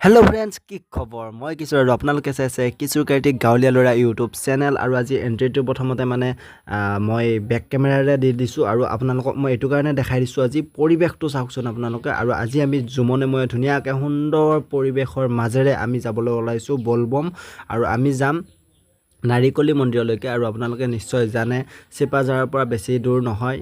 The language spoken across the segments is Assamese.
হেল্ল' ফ্ৰেণ্ডছ কি খবৰ? মই কিশোৰ আৰু আপোনালোকে চাইছে কিশোৰ কাৰ্তিক গাঁৱলীয়া ল'ৰা ইউটিউব চেনেল আৰু আজি এণ্ট্ৰিটো প্ৰথমতে মানে মই বেক কেমেৰাৰে দি দিছোঁ আৰু আপোনালোকক মই এইটো কাৰণে দেখাই দিছোঁ আজি পৰিৱেশটো চাওকচোন আপোনালোকে আৰু আজি আমি জুমনে মই ধুনীয়াকৈ সুন্দৰ পৰিৱেশৰ মাজেৰে আমি যাবলৈ ওলাইছোঁ বলবম আৰু আমি যাম নাৰিকলি মন্দিৰলৈকে আৰু আপোনালোকে নিশ্চয় জানে চিপাঝাৰৰ পৰা বেছি দূৰ নহয়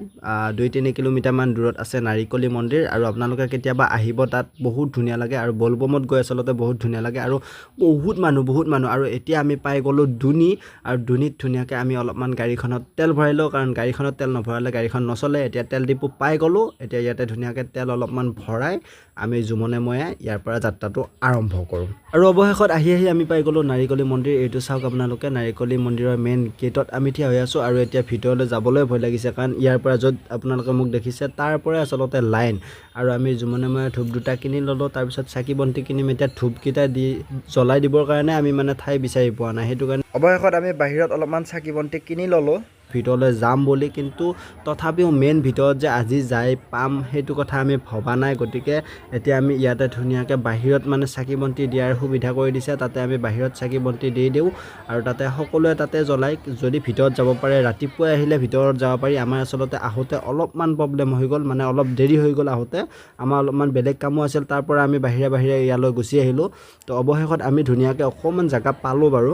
দুই তিনি কিলোমিটাৰমান দূৰত আছে নাৰিকলি মন্দিৰ আৰু আপোনালোকে কেতিয়াবা আহিব তাত বহুত ধুনীয়া লাগে আৰু বলবমত গৈ আচলতে বহুত ধুনীয়া লাগে আৰু বহুত মানুহ বহুত মানুহ আৰু এতিয়া আমি পাই গ'লোঁ দুনি আৰু দুনিত ধুনীয়াকৈ আমি অলপমান গাড়ীখনত তেল ভৰাই লওঁ কাৰণ গাড়ীখনত তেল নভৰালে গাড়ীখন নচলে এতিয়া তেল ডিপু পাই গ'লোঁ এতিয়া ইয়াতে ধুনীয়াকৈ তেল অলপমান ভৰাই আমি জুমনে ময়ে ইয়াৰ পৰা যাত্ৰাটো আৰম্ভ কৰোঁ। আৰু অৱশেষত আহি আহি আমি পাই গ'লোঁ নাৰিকলি মন্দিৰ এইটো চাওক আপোনালোকে নাৰিকলি মন্দিৰৰ মেইন গেটত আমি থিয় হৈ আছোঁ আৰু এতিয়া ভিতৰলৈ যাবলৈ ভয় লাগিছে কাৰণ ইয়াৰ পৰা য'ত আপোনালোকে মোক দেখিছে তাৰ পৰাই আচলতে লাইন। আৰু আমি জুমনে ময়ে ধূপ দুটা কিনি ল'লোঁ তাৰপিছত চাকি বন্তি কিনিম এতিয়া ধূপকেইটা দি জ্বলাই দিবৰ কাৰণে আমি মানে ঠাই বিচাৰি পোৱা নাই। সেইটো কাৰণে অৱশেষত আমি বাহিৰত অলপমান চাকি বন্তি কিনি ল'লোঁ। ভিতৰলৈ যাম বুলি কিন্তু তথাপিও মেইন ভিতৰত যে আজি যাই পাম সেইটো কথা আমি ভবা নাই। গতিকে এতিয়া আমি ইয়াতে ধুনীয়াকৈ বাহিৰত মানে চাকি বন্তি দিয়াৰ সুবিধা কৰি দিছে। তাতে আমি বাহিৰত চাকি বন্তি দি দিওঁ আৰু তাতে সকলোৱে তাতে জ্বলাই। যদি ভিতৰত যাব পাৰে ৰাতিপুৱাই আহিলে ভিতৰত যাব পাৰি। আমাৰ আচলতে আহোঁতে অলপমান প্ৰব্লেম হৈ গ'ল মানে অলপ দেৰি হৈ গ'ল আহোঁতে। আমাৰ অলপমান বেলেগ কামো আছিল তাৰ পৰা আমি বাহিৰে বাহিৰে ইয়ালৈ গুচি আহিলোঁ। তো অৱশেষত আমি ধুনীয়াকৈ অকণমান জেগা পালোঁ বাৰু।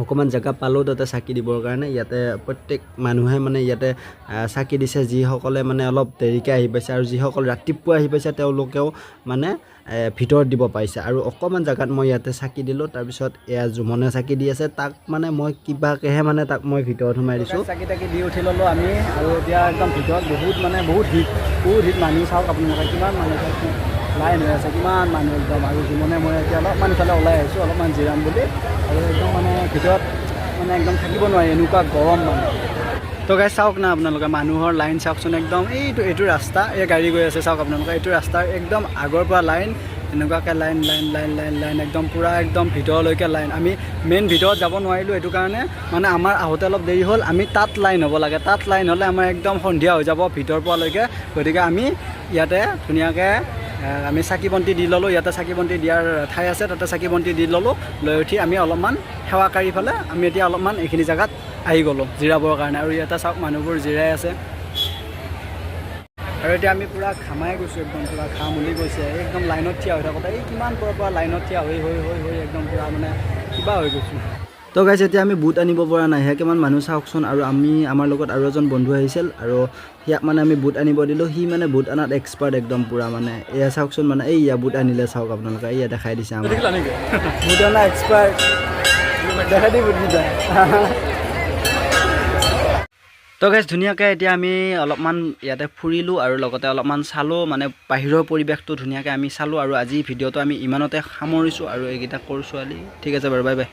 অকণমান জেগা পালোঁ তাতে চাকি দিবৰ কাৰণে ইয়াতে প্ৰত্যেক মানুহে মানে ইয়াতে চাকি দিছে। যিসকলে মানে অলপ দেৰিকৈ আহি পাইছে আৰু যিসকল ৰাতিপুৱা আহি পাইছে তেওঁলোকেও মানে ভিতৰত দিব পাৰিছে। আৰু অকণমান জেগাত মই ইয়াতে চাকি দিলোঁ তাৰপিছত এয়া জুমনে চাকি দি আছে। তাক মানে মই কিবাকৈহে মানে তাক মই ভিতৰত সোমাই দিছোঁ। চাকি তাকি দি উঠি ল'লোঁ আমি। আৰু এতিয়া একদম ভিতৰত বহুত মানে বহুত হিট বহুত হিট মানুহ চাওক আপোনালোকে কিমান মানুহ লাইন হৈ আছে কিমান মানুহ একদম। আৰু জীৱনে মই এতিয়া অলপমান ইফালে ওলাই আহিছোঁ অলপমান জিৰাম বুলি। আৰু একদম মানে ভিতৰত মানে একদম থাকিব নোৱাৰি, এনেকুৱা গৰম মানে। তো গাই চাওক না আপোনালোকে, মানুহৰ লাইন চাওকচোন একদম এইটো এইটো ৰাস্তা, এই গাড়ী গৈ আছে, চাওক আপোনালোকে, এইটো ৰাস্তাৰ একদম আগৰ পৰা লাইন এনেকুৱাকৈ line line line line line একদম পূৰা একদম ভিতৰলৈকে লাইন আমি মেইন ভিতৰত যাব নোৱাৰিলোঁ এইটো কাৰণে মানে আমাৰ আহোঁতে অলপ দেৰি হ'ল, আমি তাত লাইন হ'ব লাগে। তাত লাইন হ'লে আমাৰ একদম সন্ধিয়া হৈ যাব, ভিতৰ পোৱালৈকে। গতিকে আমি ইয়াতে ধুনীয়াকৈ আমি চাকি বন্তি দি ল'লোঁ ইয়াতে চাকি বন্তি দিয়াৰ ঠাই আছে তাতে চাকি বন্তি দি ল'লোঁ লৈ উঠি আমি অলপমান সেৱা কাঢ়ি পেলাই আমি এতিয়া অলপমান এইখিনি জেগাত আহি গ'লোঁ জিৰাবৰ কাৰণে। আৰু ইয়াতে চাওক মানুহবোৰ জিৰাই আছে। আৰু এতিয়া আমি পূৰা ঘামাই গৈছোঁ একদম পূৰা ঘাম উলি গৈছে। একদম লাইনত থিয় হৈ থাকোঁতে এই কিমান পৰৰ পৰা লাইনত থিয় হৈ হৈ হৈ হৈ একদম পূৰা মানে কিবা হৈ গৈছোঁ। তো গাইছে এতিয়া আমি বুট আনিব পৰা নাই। সেয়া কিমান মানুহ চাওকচোন। আৰু আমি আমাৰ লগত আৰু এজন বন্ধু আহিছিল আৰু সিয়াক মানে আমি বুট আনিব দিলোঁ। সি মানে বুট আনাত এক্সপাৰ্ট একদম পূৰা মানে। এয়া চাওকচোন মানে এই ইয়া বুট আনিলে চাওক আপোনালোকে। এয়া দেখাই দিছে আমাক। বুটানা এক্সপাৰ্ট দেখাই দি বুটকেইটা তো গাইজ ধুনীয়াকৈ এতিয়া আমি অলপমান ইয়াতে ফুৰিলোঁ আৰু লগতে অলপমান চালোঁ। মানে বাহিৰৰ পৰিৱেশটো ধুনীয়াকৈ আমি চালোঁ। আৰু আজি ভিডিঅ'টো আমি ইমানতে সামৰিছোঁ আৰু এইকেইটা কৰোঁ ছোৱালী। ঠিক আছে বাৰু বাই বাই